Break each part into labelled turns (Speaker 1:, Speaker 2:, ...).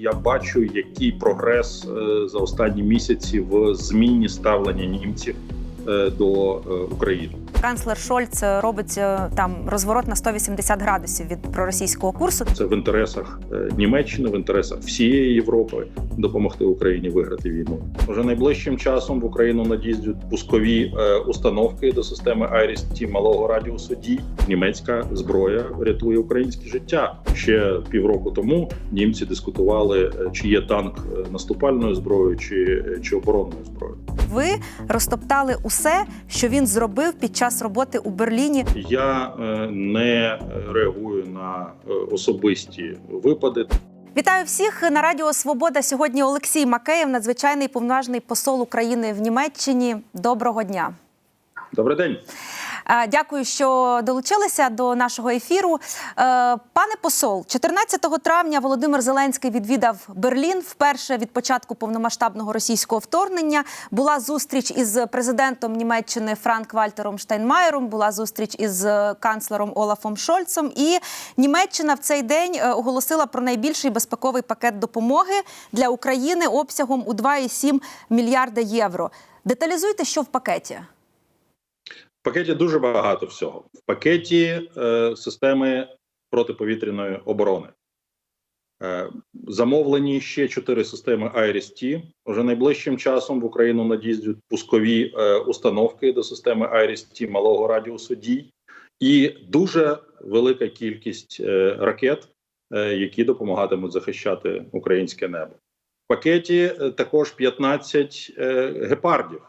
Speaker 1: Я бачу, який прогрес е, за останні місяці в зміні ставлення німців е, до е, України.
Speaker 2: Канцлер Шольц робить е, там розворот на 180 градусів від проросійського курсу.
Speaker 1: Це в інтересах е, Німеччини, в інтересах всієї Європи допомогти Україні виграти війну. Уже найближчим часом в Україну надійдуть пускові е, установки до системи IRIS-T малого радіусу дій. Німецька зброя рятує українське життя. Ще півроку тому німці дискутували, е, чи є танк е, наступальною зброєю, чи, чи оборонною зброєю.
Speaker 2: Ви розтоптали усе, що він зробив під час роботи у Берліні.
Speaker 1: Я е, не реагую на е, особисті випади.
Speaker 2: Вітаю всіх на Радіо Свобода. Сьогодні Олексій Макеєв, надзвичайний повноважний посол України в Німеччині. Доброго дня.
Speaker 1: Добрий день.
Speaker 2: Е, Дякую, що долучилися до нашого ефіру. Е, Пане посол, 14 травня Володимир Зеленський відвідав Берлін вперше від початку повномасштабного російського вторгнення. Була зустріч із президентом Німеччини Франк Вальтером Штайнмаєром. Була зустріч із канцлером Олафом Шольцом. І Німеччина в цей день е, оголосила про найбільший безпековий пакет допомоги для України обсягом у 2,7 мільярда євро. Деталізуйте, що в пакеті.
Speaker 1: Пакеті дуже багато всього. В пакеті е, системи протиповітряної оборони. Е, замовлені ще чотири системи IRIS-T. Уже найближчим часом в Україну надійдуть пускові е, установки до системи IRIS-T малого радіусу дій, і дуже велика кількість е, ракет, е, які допомагатимуть захищати українське небо. В пакеті е, також 15 е, гепардів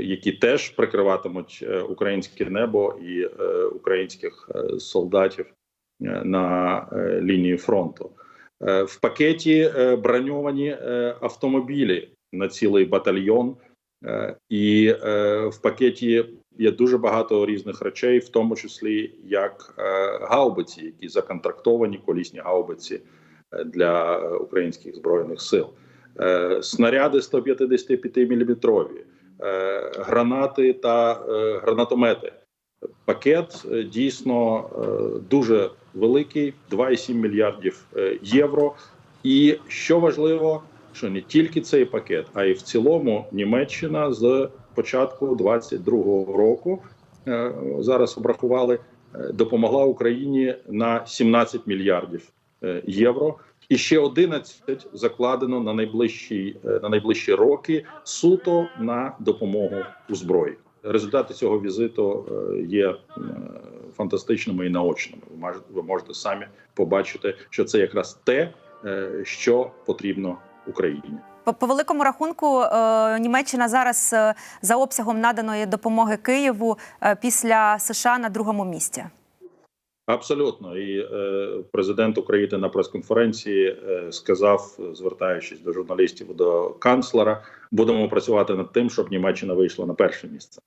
Speaker 1: які теж прикриватимуть е, українське небо і е, українських е, солдатів е, на е, лінії фронту. Е, В пакеті е, броньовані е, автомобілі на цілий батальйон, Е, і е, в пакеті є дуже багато різних речей, в тому числі як е, гаубиці, які законтрактовані колісні гаубиці е, для е, українських збройних сил. Е, Снаряди 155 мм, е, гранати та е, гранатомети. Пакет е, дійсно е, дуже великий 2,7 мільярдів е, євро. І що важливо, що не тільки цей пакет, а й в цілому Німеччина з початку 22-го року е, зараз обрахували, е, допомогла Україні на 17 мільярдів е, євро. І ще 11 закладено на найближчі е, на найближчі роки суто на допомогу у зброї. Результати цього візиту е, є е, фантастичними і наочними. Ви можете, самі побачити, що це якраз те, е, що потрібно Україні.
Speaker 2: По, великому рахунку, е, Німеччина зараз е, за обсягом наданої допомоги Києву е, після США на другому місці.
Speaker 1: Абсолютно, і е, президент України на прес-конференції е, сказав, звертаючись до журналістів до канцлера, будемо працювати над тим, щоб Німеччина вийшла на перше місце.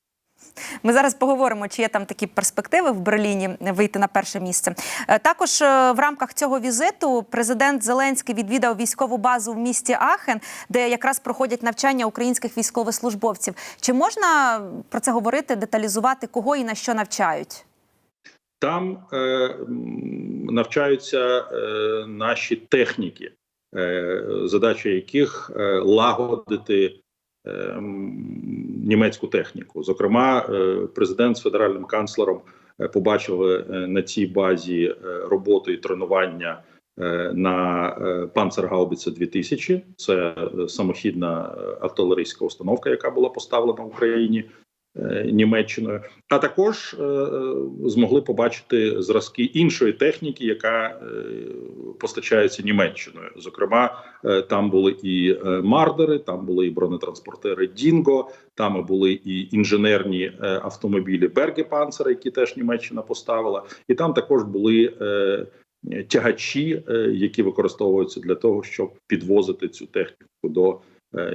Speaker 2: Ми зараз поговоримо, чи є там такі перспективи в Берліні вийти на перше місце. Е, Також е, в рамках цього візиту президент Зеленський відвідав військову базу в місті Ахен, де якраз проходять навчання українських військовослужбовців. Чи можна про це говорити, деталізувати, кого і на що навчають?
Speaker 1: Там е, навчаються е, наші техніки, е, задача яких е, лагодити е, німецьку техніку. Зокрема, е, президент з федеральним канцлером е, побачили е, на цій базі е, роботу і тренування на Панцергаубіце 2000. Це самохідна артилерійська установка, яка була поставлена в Україні Німеччиною. А також е, е, змогли побачити зразки іншої техніки, яка е, постачається Німеччиною. Зокрема, е, там були і е, мардери, там були і бронетранспортери Дінго, там були і інженерні е, автомобілі Бергепанцер, які теж Німеччина поставила, і там також були. е, Тягачі, е, які використовуються для того, щоб підвозити цю техніку до е,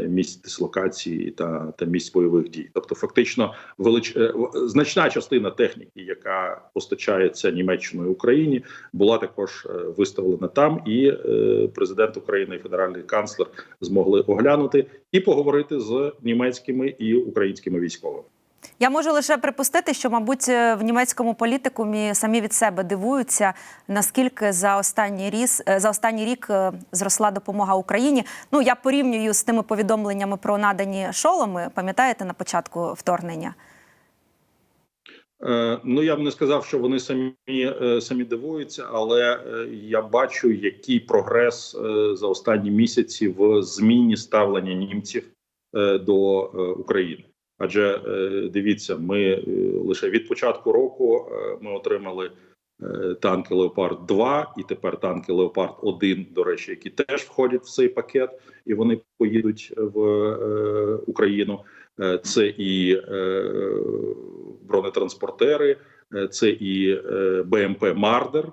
Speaker 1: місць дислокації та, та місць бойових дій. Тобто, фактично, велич... е, значна частина техніки, яка постачається Німеччиною Україні, була також е, виставлена там, і е, президент України і федеральний канцлер змогли оглянути і поговорити з німецькими і українськими військовими.
Speaker 2: Я можу лише припустити, що, мабуть, е, в німецькому політикумі самі від себе дивуються, наскільки за останній ріс е, за останній рік е, зросла допомога Україні. Ну я порівнюю з тими повідомленнями про надані шоломи. Пам'ятаєте на початку вторгнення?
Speaker 1: Ну я б не сказав, що вони самі самі дивуються, але я бачу, який прогрес за останні місяці в зміні ставлення німців до України. Адже е, дивіться, ми е, лише від початку року е, ми отримали танки Леопард 2 і тепер танки Леопард 1 до речі, які теж входять в цей пакет, і вони поїдуть в Україну. Це і бронетранспортери, це і БМП Мардер,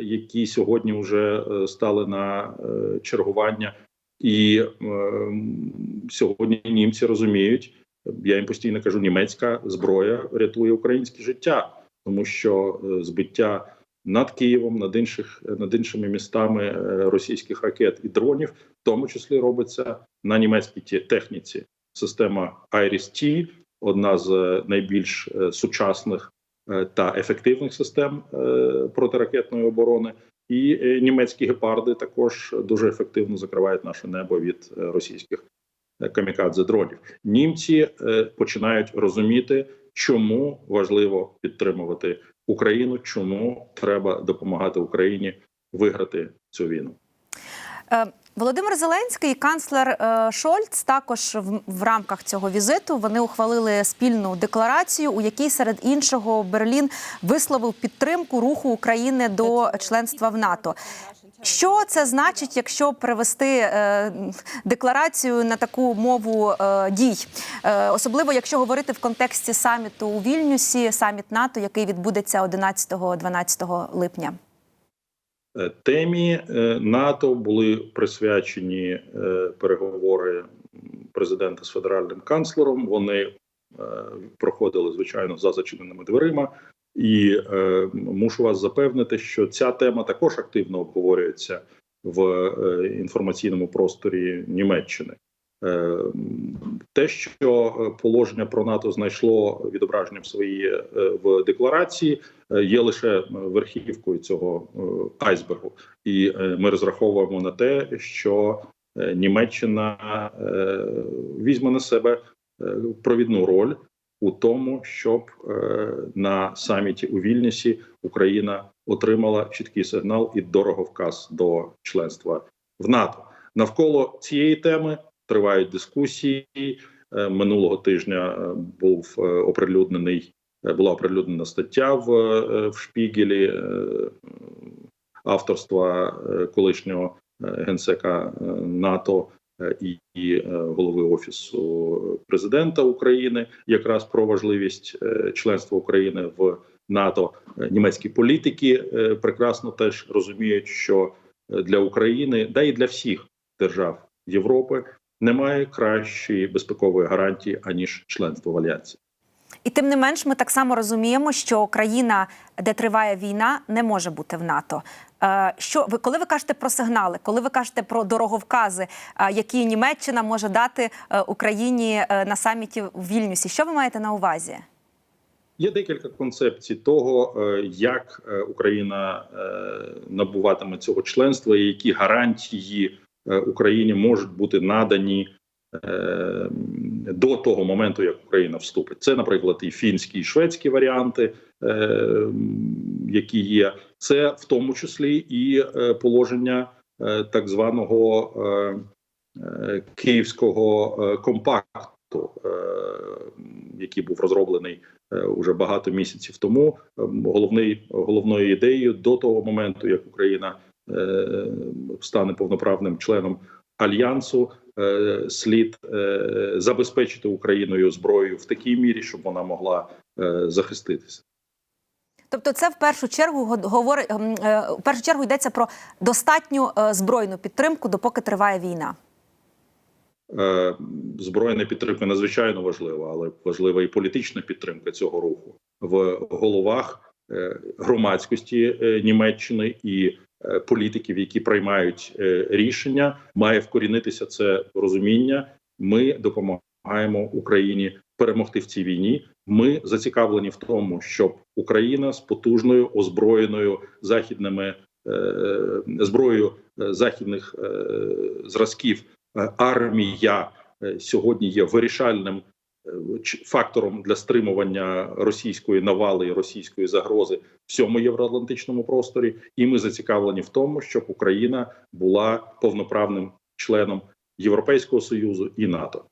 Speaker 1: які сьогодні вже стали на чергування. І сьогодні німці розуміють, я їм постійно кажу, німецька зброя рятує українське життя, тому що е, збиття над Києвом, над інших над іншими містами е, російських ракет і дронів, в тому числі робиться на німецькій техніці. Система IRIS-T – одна з е, найбільш сучасних та ефективних систем протиракетної оборони. І німецькі гепарди також дуже ефективно закривають наше небо від російських камікадзе дронів. Німці е, починають розуміти, чому важливо підтримувати Україну, чому треба допомагати Україні виграти цю війну.
Speaker 2: Е, Володимир Зеленський і канцлер е, Шольц також в рамках цього візиту вони ухвалили спільну декларацію, у якій серед іншого Берлін висловив підтримку руху України до членства в НАТО. Що це значить, якщо перевести е, декларацію на таку мову е, дій, е, особливо якщо говорити в контексті саміту у Вільнюсі, саміт НАТО, який відбудеться 11-12 липня?
Speaker 1: Темі НАТО були присвячені переговори президента з федеральним канцлером. Вони проходили звичайно за зачиненими дверима, і е, мушу вас запевнити, що ця тема також активно обговорюється в е, інформаційному просторі Німеччини. Е, Те, що е, положення про НАТО знайшло відображення в своїй е, в декларації, е, є лише е, верхівкою цього е, айсбергу, і е, ми розраховуємо на те, що е, Німеччина е, візьме на себе е, провідну роль у тому, щоб е, на саміті у Вільнюсі Україна отримала чіткий сигнал і дороговказ до членства в НАТО. Навколо цієї теми тривають дискусії. Е, Минулого тижня е, був оприлюднений була оприлюднена стаття в, в Шпігелі авторства колишнього генсека НАТО і, і е, голови офісу президента України, якраз про важливість е, членства України в НАТО. Е, Німецькі політики е, прекрасно теж розуміють, що е, для України, да і для всіх держав Європи немає кращої безпекової гарантії аніж членство в альянсі.
Speaker 2: І тим не менш, ми так само розуміємо, що країна, де триває війна, не може бути в НАТО. Е, Що ви коли ви кажете про сигнали, коли ви кажете про дороговкази, е, які Німеччина може дати е, Україні на саміті в Вільнюсі, що ви маєте на увазі?
Speaker 1: Є декілька концепцій того, як Україна набуватиме цього членства, і які гарантії Україні можуть бути надані до того моменту, як Україна вступить. Це, наприклад, і фінські, і шведські варіанти, е, які є. Це в тому числі і е, положення е, так званого е, е, київського е, компакту, е, який був розроблений е, уже багато місяців тому. Ем, Головний головною ідеєю до того моменту, як Україна е, стане повноправним членом альянсу, е, слід е, забезпечити Україною зброєю в такій мірі, щоб вона могла е, захиститися.
Speaker 2: Тобто, це в першу чергу го- говорить е, в першу чергу йдеться про достатню е, збройну підтримку, допоки триває війна.
Speaker 1: Е, Збройна підтримка надзвичайно важлива, але важлива і політична підтримка цього руху в головах е, громадськості е, Німеччини і е, політиків, які приймають е, рішення, має вкорінитися це розуміння. Ми допомагаємо Україні перемогти в цій війні. Ми зацікавлені в тому, щоб Україна з потужною озброєною західними е, зброєю е, західних е, зразків е, армія е, сьогодні є вирішальним е, фактором для стримування російської навали і російської загрози всьому євроатлантичному просторі, і ми зацікавлені в тому, щоб Україна була повноправним членом Європейського союзу і НАТО.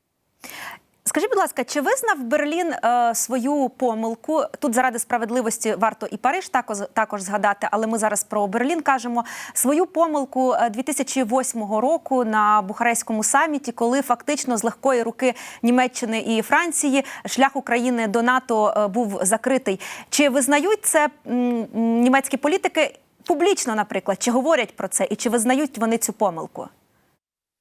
Speaker 2: Скажіть, будь ласка, чи визнав Берлін е, свою помилку? Тут заради справедливості варто і Париж також, також згадати, але ми зараз про Берлін кажемо свою помилку е, 2008 року на Бухарестському саміті, коли фактично з легкої руки Німеччини і Франції шлях України до НАТО е, був закритий. Чи визнають це німецькі політики публічно, наприклад, чи говорять про це, і чи визнають вони цю помилку?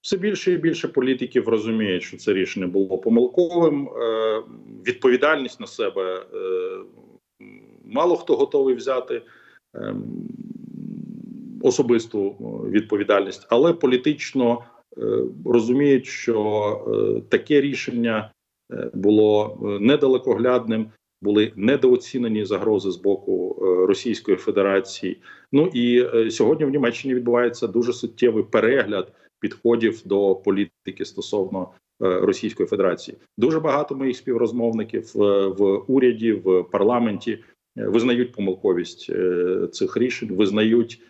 Speaker 1: Все більше і більше політиків розуміють, що це рішення було помилковим. Е, відповідальність на себе е, мало хто готовий взяти е, особисту відповідальність, але політично розуміють, що таке рішення було недалекоглядним. Були недооцінені загрози з боку Російської Федерації. Ну і сьогодні в Німеччині відбувається дуже суттєвий перегляд підходів до політики стосовно е, Російської Федерації. Дуже багато моїх співрозмовників е, в уряді, в парламенті е, визнають помилковість цих рішень, визнають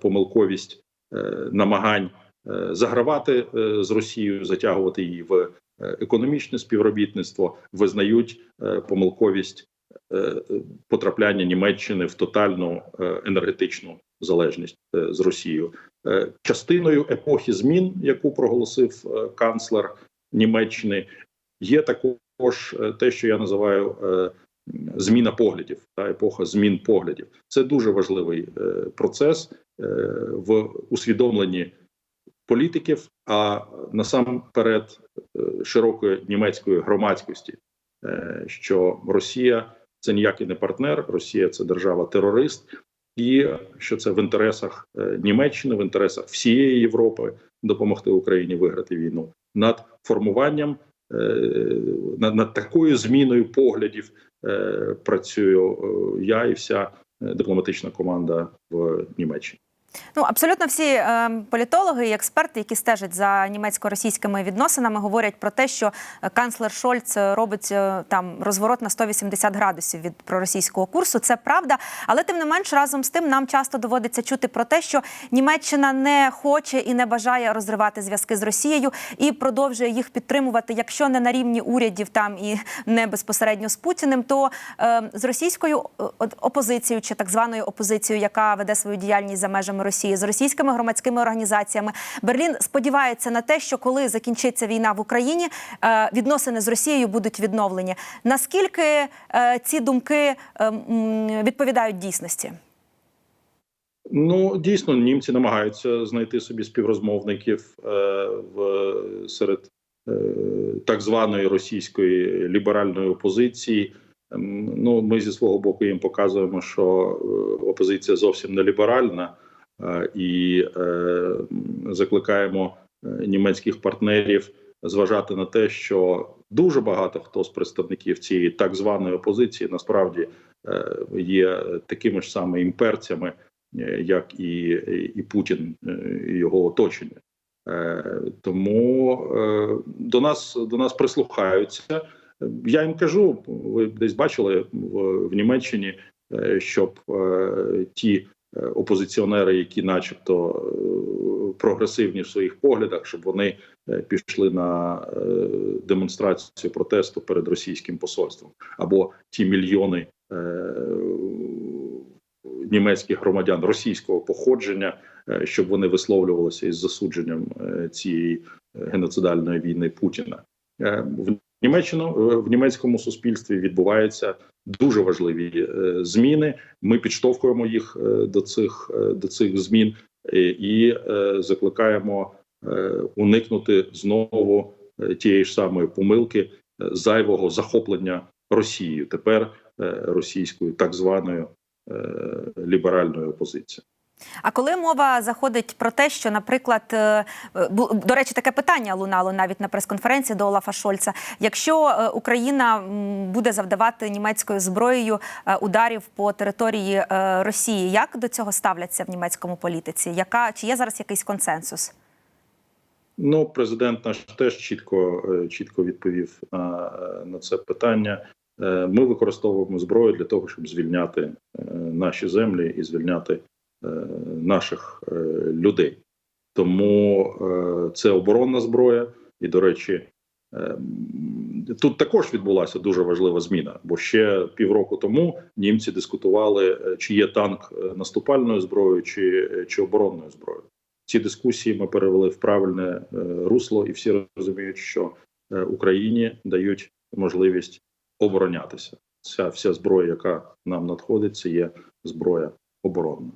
Speaker 1: помилковість намагань загравати з Росією, затягувати її в економічне співробітництво, визнають помилковість потрапляння Німеччини в тотальну енергетичну залежність е, з Росією. Е, Частиною епохи змін, яку проголосив е, канцлер Німеччини, є також те, що я називаю зміна поглядів, та епоха змін поглядів. Це дуже важливий процес в усвідомленні політиків, а насамперед широкої німецької громадськості, що Росія це ніякий не партнер, Росія це держава-терорист, і що це в інтересах е, Німеччини, в інтересах всієї Європи допомогти Україні виграти війну над формуванням. е, Над, над такою зміною поглядів е, працюю я і вся дипломатична команда в Німеччині.
Speaker 2: Ну абсолютно всі е, політологи і експерти, які стежать за німецько-російськими відносинами, говорять про те, що е, канцлер Шольц робить е, там розворот на 180 градусів від проросійського курсу. Це правда, але тим не менш, разом з тим нам часто доводиться чути про те, що Німеччина не хоче і не бажає розривати зв'язки з Росією і продовжує їх підтримувати, якщо не на рівні урядів там і не безпосередньо з Путіним, то е, з російською е, опозицією чи так званою опозицією, яка веде свою діяльність за межами Росії, з російськими громадськими організаціями. Берлін сподівається на те, що коли закінчиться війна в Україні, е, відносини з Росією будуть відновлені. Наскільки е, ці думки е, відповідають дійсності?
Speaker 1: Ну дійсно німці намагаються знайти собі співрозмовників в серед так званої російської ліберальної опозиції. Ем, Ну, ми зі свого боку їм показуємо, що опозиція зовсім не ліберальна, і е, закликаємо е, німецьких партнерів зважати на те, що дуже багато хто з представників цієї так званої опозиції насправді е, є такими ж саме імперцями, е, як і, і Путін е, і його оточення. Е, Тому е, до нас до нас прислухаються. Я їм кажу, ви десь бачили в, в Німеччині, е, щоб е, ті е, опозиціонери, які, начебто, е, прогресивні в своїх поглядах, щоб вони е, пішли на е, демонстрацію протесту перед російським посольством, або ті мільйони е, німецьких громадян російського походження, е, щоб вони висловлювалися із засудженням е, цієї геноцидальної війни Путіна. Е, В Німеччину е, в німецькому суспільстві відбуваються дуже важливі е, зміни. Ми підштовхуємо їх е, до цих е, до цих змін і закликаємо уникнути знову тієї ж самої помилки зайвого захоплення Росією. Тепер російською так званою ліберальною опозицією.
Speaker 2: А коли мова заходить про те, що, наприклад, е, до речі, таке питання лунало навіть на прес-конференції до Олафа Шольца. Якщо е, Україна буде завдавати німецькою зброєю е, ударів по території Росії, як до цього ставляться в німецькому політиці? Яка чи є зараз якийсь консенсус?
Speaker 1: Ну, президент наш теж чітко, чітко відповів на, на це питання. Ми використовуємо зброю для того, щоб звільняти наші землі і звільняти наших е, людей. Тому е, це оборонна зброя, і, до речі, е, тут також відбулася дуже важлива зміна, бо ще півроку тому німці дискутували, е, чи є танк е, наступальною зброєю, чи, е, чи оборонною зброєю. Ці дискусії ми перевели в правильне е, русло, і всі розуміють, що е, Україні дають можливість оборонятися. Ця вся зброя, яка нам надходить, це є зброя оборонна.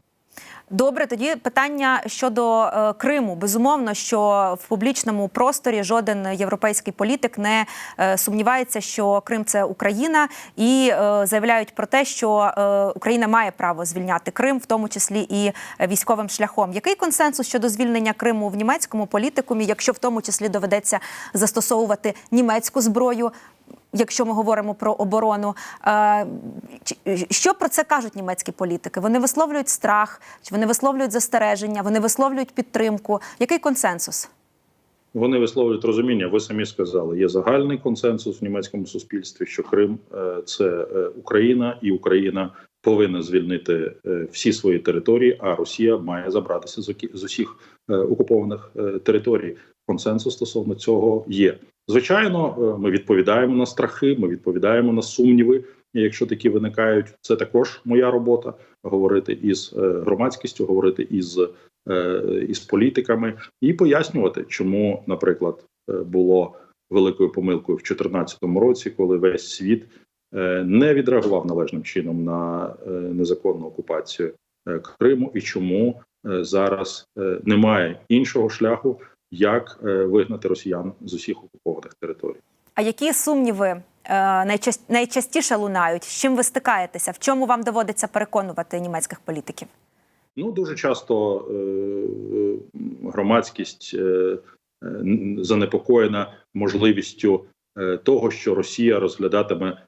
Speaker 2: Добре, тоді питання щодо е, Криму. Безумовно, що в публічному просторі жоден європейський політик не е, сумнівається, що Крим це Україна, і е, заявляють про те, що е, Україна має право звільняти Крим, в тому числі і військовим шляхом. Який консенсус щодо звільнення Криму в німецькому політикумі, якщо в тому числі доведеться застосовувати німецьку зброю? Якщо ми говоримо про оборону, Е, що про це кажуть німецькі політики? Вони висловлюють страх, чи вони висловлюють застереження, вони висловлюють підтримку. Який консенсус?
Speaker 1: Вони висловлюють розуміння. Ви самі сказали, є загальний консенсус в німецькому суспільстві, що Крим е, це е, Україна, і Україна повинна звільнити всі свої території, а Росія має забратися з усіх окупованих територій. Консенсус стосовно цього є. Звичайно, е, ми відповідаємо на страхи, ми відповідаємо на сумніви. Якщо такі виникають, це також моя робота говорити із е, громадськістю, говорити із, е, із політиками і пояснювати, чому, наприклад, було великою помилкою в 2014 році, коли весь світ не відреагував належним чином на незаконну окупацію Криму, і чому зараз немає іншого шляху, як е, вигнати росіян з усіх окупованих територій.
Speaker 2: А які сумніви е, найчастіше лунають? З чим ви стикаєтеся? В чому вам доводиться переконувати німецьких політиків?
Speaker 1: Ну дуже часто е, громадськість занепокоєна можливістю того, що Росія розглядатиме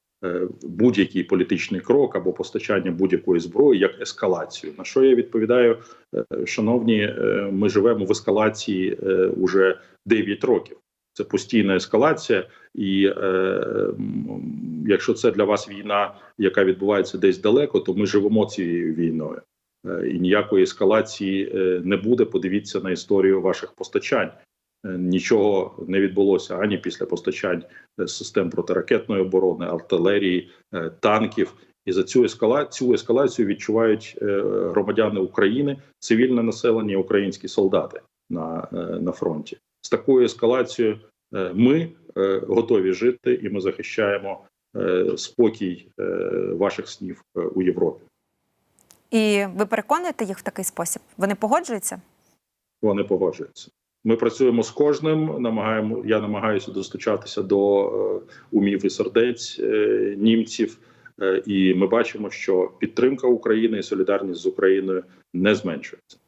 Speaker 1: будь-який політичний крок або постачання будь-якої зброї як ескалацію. На що я відповідаю, е, шановні, е, ми живемо в ескалації е, уже 9 років. Це постійна ескалація, і е, якщо це для вас війна, яка відбувається десь далеко, то ми живемо цією війною. Е, і ніякої ескалації е, не буде. Подивіться на історію ваших постачань. Е, Нічого не відбулося ані після постачань е, систем протиракетної оборони, артилерії, е, танків. І за цю ескала... цю ескалацію відчувають громадяни України, цивільне населення, українські солдати на, на фронті. З такою ескалацією ми готові жити, і ми захищаємо спокій ваших снів у Європі.
Speaker 2: І ви переконуєте їх в такий спосіб? Вони погоджуються?
Speaker 1: вони погоджуються. Ми працюємо з кожним. Намагаємо я намагаюся достучатися до е, умів і сердець е, німців, е, і ми бачимо, що підтримка України і солідарність з Україною не зменшується.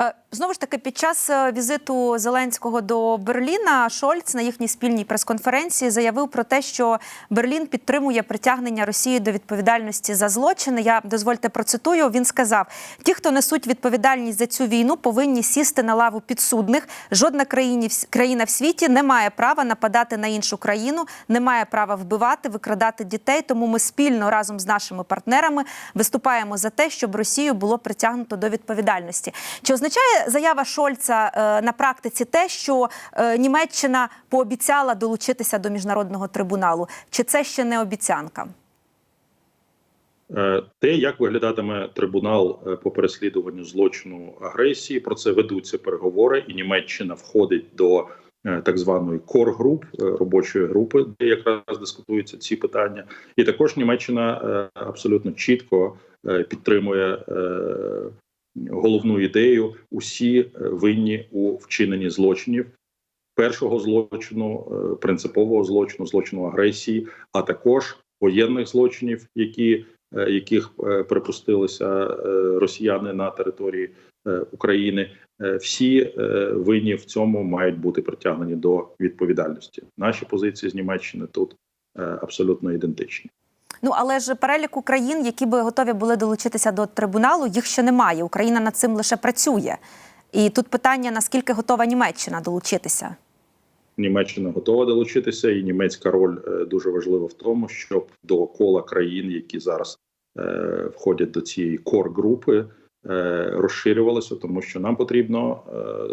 Speaker 2: Е, Знову ж таки, під час е, візиту Зеленського до Берліна Шольц на їхній спільній прес-конференції заявив про те, що Берлін підтримує притягнення Росії до відповідальності за злочини. Я дозвольте процитую. Він сказав: ті, хто несуть відповідальність за цю війну, повинні сісти на лаву підсудних. Жодна країні країна в світі не має права нападати на іншу країну, не має права вбивати, викрадати дітей. Тому ми спільно разом з нашими партнерами виступаємо за те, щоб Росію було притягнуто до відповідальності. Чи означає заява Шольца е, на практиці те, що е, Німеччина пообіцяла долучитися до міжнародного трибуналу? Чи це ще не обіцянка?
Speaker 1: Е, Те, як виглядатиме трибунал по переслідуванню злочину агресії, про це ведуться переговори, і Німеччина входить до так званої кор-груп робочої групи, де якраз дискутуються ці питання. І також Німеччина абсолютно чітко підтримує головну ідею: усі е, винні у вчиненні злочинів. Першого злочину, е, принципового злочину, злочину агресії, а також воєнних злочинів, які е, яких припустилися росіяни на території України. Всі винні в цьому мають бути притягнені до відповідальності. Наші позиції з Німеччини тут абсолютно ідентичні.
Speaker 2: Ну але ж перелік країн, які би готові були долучитися до трибуналу, їх ще немає. Україна над цим лише працює. І тут питання: наскільки готова Німеччина долучитися?
Speaker 1: Німеччина готова долучитися, і німецька роль е, дуже важлива в тому, щоб до кола країн, які зараз е, входять до цієї кор групи, е, розширювалося, тому що нам потрібно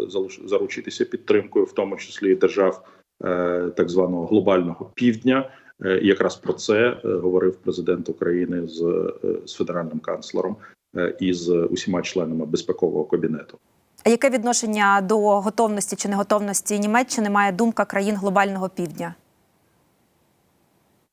Speaker 1: е, заручитися підтримкою, в тому числі держав е, так званого глобального півдня. Е, і якраз про це е, говорив президент України з, е, з федеральним канцлером е, і з усіма членами безпекового кабінету.
Speaker 2: А яке відношення до готовності чи неготовності Німеччини має думка країн глобального півдня?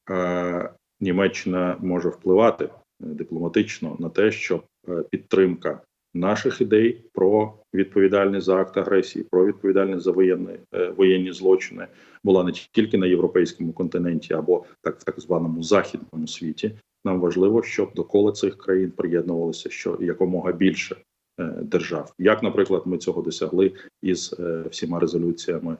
Speaker 1: е, Німеччина може впливати е, дипломатично на те, щоб е, підтримка наших ідей про відповідальність за акт агресії, про відповідальність за воєнні, е, воєнні злочини була не тільки на європейському континенті або так в так званому західному світі. Нам важливо, щоб до кола цих країн приєднувалося що якомога більше е, держав. Як, наприклад, ми цього досягли із е, всіма резолюціями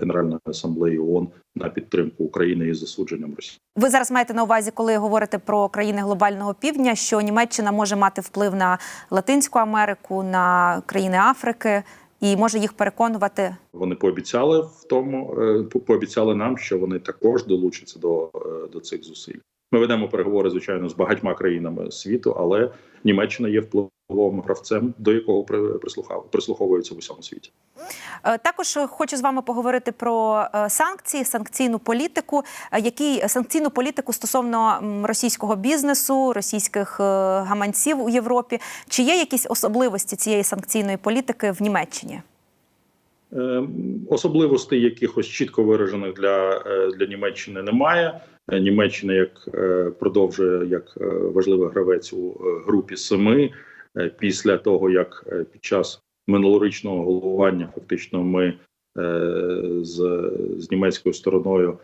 Speaker 1: Генеральної асамблеї ООН на підтримку України із засудженням Росії.
Speaker 2: Ви зараз маєте на увазі, коли говорите про країни глобального півдня, що Німеччина може мати вплив на Латинську Америку, на країни Африки і може їх переконувати.
Speaker 1: Вони пообіцяли в тому, е, по- пообіцяли нам, що вони також долучаться до, е, до цих зусиль. Ми ведемо переговори, звичайно, з багатьма країнами світу, але Німеччина є впливовим гравцем, до якого прислуховуються в усьому світі.
Speaker 2: Е, Також хочу з вами поговорити про е, санкції, санкційну політику. Е, Які санкційну політику стосовно російського бізнесу, російських гаманців у Європі? Чи є якісь особливості цієї санкційної політики в Німеччині?
Speaker 1: Е, Особливостей якихось чітко виражених для, е, для Німеччини немає. Е, Німеччина як е, продовжує як важливий гравець у групі семи. Після того як під час минулорічного головування фактично ми з, з німецькою стороною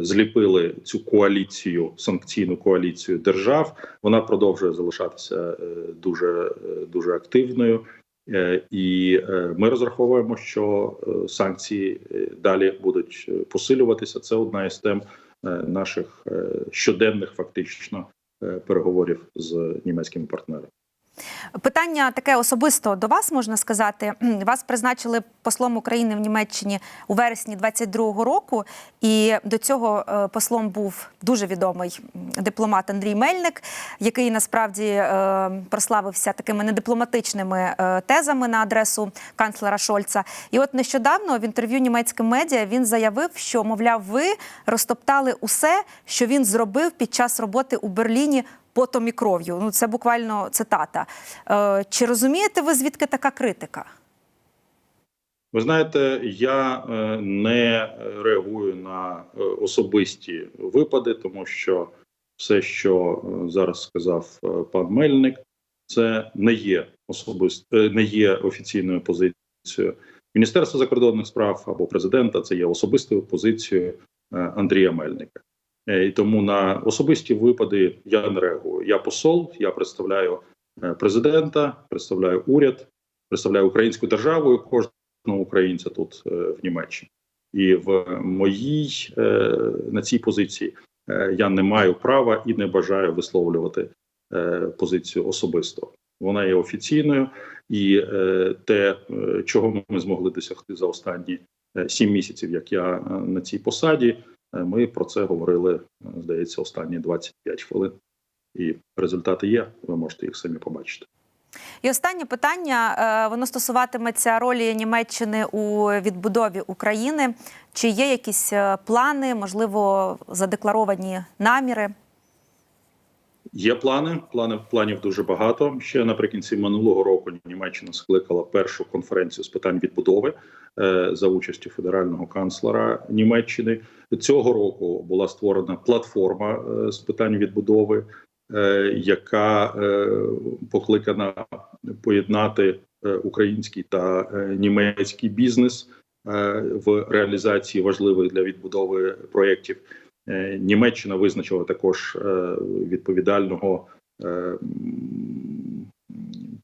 Speaker 1: зліпили цю коаліцію, санкційну коаліцію держав. Вона продовжує залишатися дуже, дуже активною. Е, І е, ми розраховуємо, що е, санкції далі будуть посилюватися. Це одна із тем наших щоденних фактично переговорів з німецькими партнерами.
Speaker 2: Питання таке особисто до вас можна сказати. Вас призначили послом України в Німеччині у вересні 22-го року, і до цього е, послом був дуже відомий дипломат Андрій Мельник, який насправді е, прославився такими недипломатичними е, тезами на адресу канцлера Шольца. І от нещодавно в інтерв'ю німецьким медіа він заявив, що мовляв, ви розтоптали усе, що він зробив під час роботи у Берліні потом і кров'ю. Ну це буквально цитата. Е, чи розумієте ви звідки така критика?
Speaker 1: Ви знаєте, я е, не реагую на е, особисті випади, тому що все, що зараз сказав пан Мельник, це не є особист, е, не є офіційною позицією Міністерства закордонних справ або президента. Це є особистою позицією Андрія Мельника. Е, І тому на особисті випади я не реагую. Я посол, я представляю е, президента, представляю уряд, представляю українську державу і кожного українця тут е, в Німеччині. І в моїй на цій позиції я не маю права і не бажаю висловлювати позицію особисто. Вона є офіційною, і те, чого ми змогли досягти за останні сім місяців, як я на цій посаді, ми про це говорили, е, здається, останні 25 хвилин. І результати є. Ви можете їх самі побачити.
Speaker 2: І останнє питання е, воно стосуватиметься ролі Німеччини у відбудові України. Чи є якісь е, плани, можливо, задекларовані наміри?
Speaker 1: Є плани. Плани планів дуже багато. Ще наприкінці минулого року Німеччина скликала першу конференцію з питань відбудови е, за участю федерального канцлера Німеччини. Цього року була створена платформа е, з питань відбудови, е, яка е, покликана поєднати е, український та е, німецький бізнес е, в реалізації важливих для відбудови проєктів. Е, Німеччина визначила також е, відповідального е,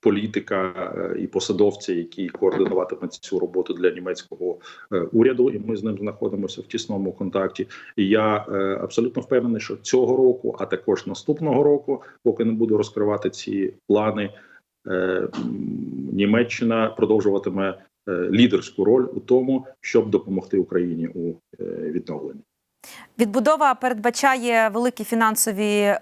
Speaker 1: політика і посадовця, який координуватиме цю роботу для німецького уряду, і ми з ним знаходимося в тісному контакті. І я абсолютно впевнений, що цього року, а також наступного року, поки не буду розкривати ці плани, Німеччина продовжуватиме лідерську роль у тому, щоб допомогти Україні у відновленні.
Speaker 2: Відбудова передбачає великі фінансові е,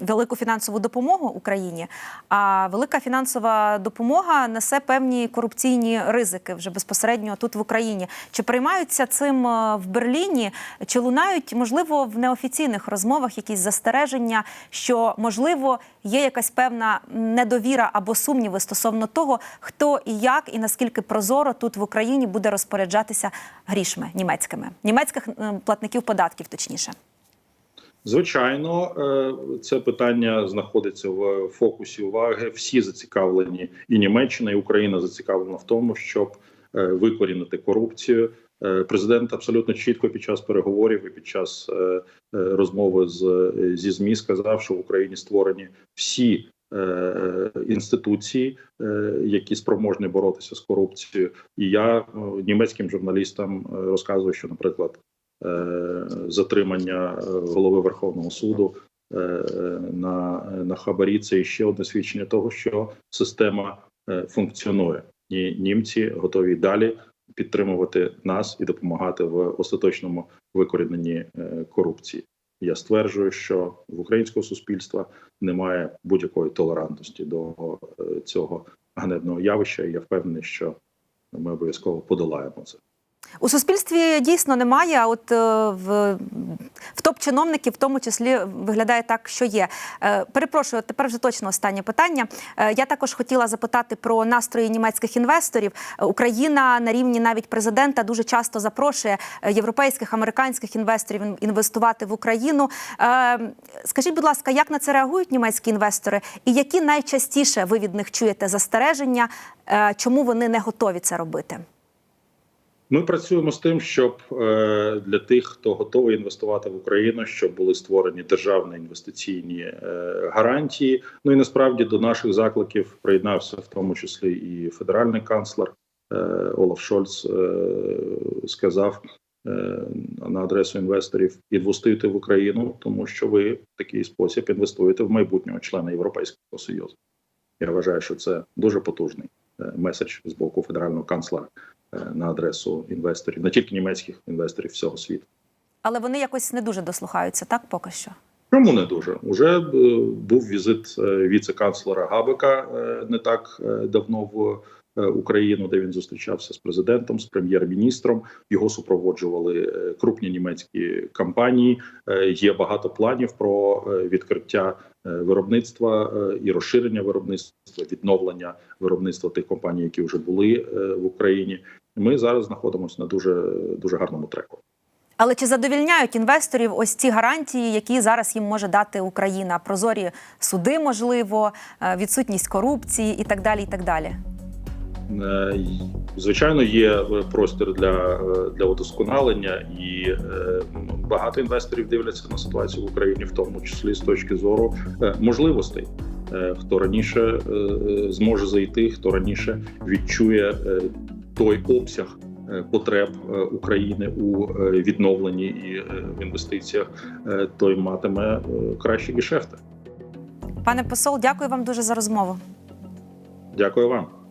Speaker 2: велику фінансову допомогу Україні. А велика фінансова допомога несе певні корупційні ризики вже безпосередньо тут в Україні. Чи приймаються цим е, в Берліні? Чи лунають можливо в неофіційних розмовах якісь застереження, що можливо є якась певна недовіра або сумніви стосовно того, хто і як і наскільки прозоро тут в Україні буде розпоряджатися грішми німецькими німецьких платників податків, точніше.
Speaker 1: Звичайно, е, це питання знаходиться в фокусі уваги. Всі зацікавлені, і Німеччина, і Україна зацікавлена в тому, щоб е, викорінити корупцію. Е, Президент абсолютно чітко під час переговорів і під час розмови з зі змі сказав, що в Україні створені всі інституції, які спроможні боротися з корупцією. І я німецьким журналістам розказую, що, наприклад, затримання е, голови Верховного суду е, на, на хабарі це ще одне свідчення того, що система е, функціонує, і німці готові далі підтримувати нас і допомагати в остаточному викоріненні е, корупції. Я стверджую, що в українського суспільства немає будь-якої толерантності до е, цього ганебного явища. І я впевнений, що ми обов'язково подолаємо це.
Speaker 2: У суспільстві дійсно немає. А от е, в, в топ-чиновників, в тому числі, виглядає так, що є. Е, перепрошую, тепер вже точно останнє питання. Е, я також хотіла запитати про настрої німецьких інвесторів. Україна на рівні навіть президента дуже часто запрошує європейських американських інвесторів інвестувати в Україну. Скажіть, будь ласка, як на це реагують німецькі інвестори, і які найчастіше ви від них чуєте застереження, чому вони не готові це робити?
Speaker 1: Ми працюємо з тим, щоб е, для тих, хто готовий інвестувати в Україну, щоб були створені державні інвестиційні е, гарантії. Ну і насправді до наших закликів приєднався в тому числі і федеральний канцлер е, Олаф Шольц сказав на адресу інвесторів інвестуйте в Україну, тому що ви в такий спосіб інвестуєте в майбутнього члена Європейського союзу. Я вважаю, що це дуже потужний меседж з боку федерального канцлера на адресу інвесторів, не тільки німецьких інвесторів всього світу.
Speaker 2: Але вони якось не дуже дослухаються, так поки що.
Speaker 1: Чому не дуже? Уже е, був візит е, віце-канцлера Габека е, не так е, давно в е, Україну, де він зустрічався з президентом, з прем'єр-міністром. Його супроводжували е, крупні німецькі компанії. Е, Є багато планів про е, відкриття е, виробництва е, і розширення виробництва, відновлення виробництва тих компаній, які вже були е, в Україні. Ми зараз знаходимося на дуже дуже гарному треку.
Speaker 2: Але чи задовільняють інвесторів ось ці гарантії, які зараз їм може дати Україна? Прозорі суди, можливо, е, відсутність корупції і так далі. І так далі.
Speaker 1: Е, Звичайно, є простір для, е, для удосконалення, і е, багато інвесторів дивляться на ситуацію в Україні, в тому числі з точки зору можливостей. Хто раніше зможе зайти, хто раніше відчує той обсяг е, потреб е, України у е, відновленні і в інвестиціях, той матиме кращі гешефти.
Speaker 2: Пане посол, дякую вам дуже за розмову.
Speaker 1: Дякую вам.